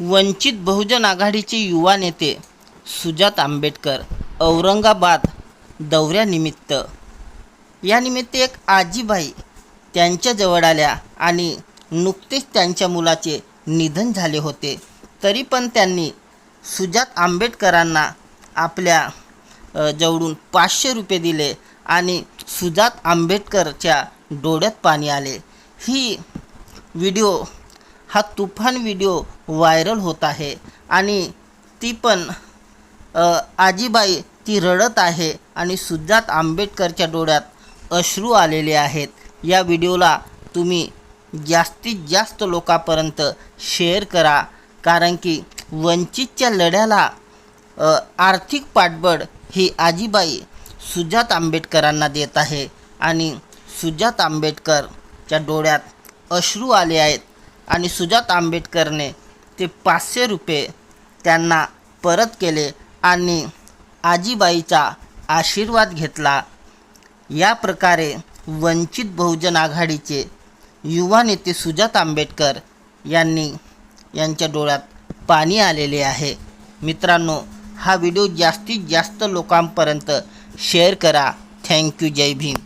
वंचित बहुजन आघाडीचे युवा नेते सुजात आंबेडकर औरंगाबाद दौऱ्यानिमित्त. यानिमित्त एक आजीबाई त्यांच्याजवळ आल्या आणि नुकतेच त्यांच्या मुलाचे निधन झाले होते. तरी पण त्यांनी सुजात आंबेडकरांना आपल्या जवळून पाचशे रुपये दिले आणि सुजात आंबेडकरच्या डोळ्यात पाणी आले. ही व्हिडिओ हा तुफान व्हिडिओ व्हायरल होत आहे आणि ती पण आजीबाई ती रडत आहे आणि सुजात आंबेडकरच्या डोळ्यात अश्रू आलेले आहेत. या व्हिडिओला तुम्ही जास्तीत जास्त लोकांपर्यंत शेअर करा कारण की वंचितच्या लढ्याला आर्थिक पाठबळ ही आजीबाई सुजात आंबेडकरांना देत आहे. आणि सुजात आंबेडकरच्या डोळ्यात अश्रू आले आहेत. आणि सुजात आंबेडकरने ते पाचशे रुपये त्यांना परत केले आणि आजीबाईचा आशीर्वाद घेतला. या प्रकारे वंचित बहुजन आघाडीचे युवा नेते सुजात आंबेडकर यांनी यांच्या डोळ्यात पाणी आलेले आहे. मित्रांनो हा व्हिडिओ जास्तीत जास्त लोकांपर्यंत शेअर करा. Thank you. जय भीम.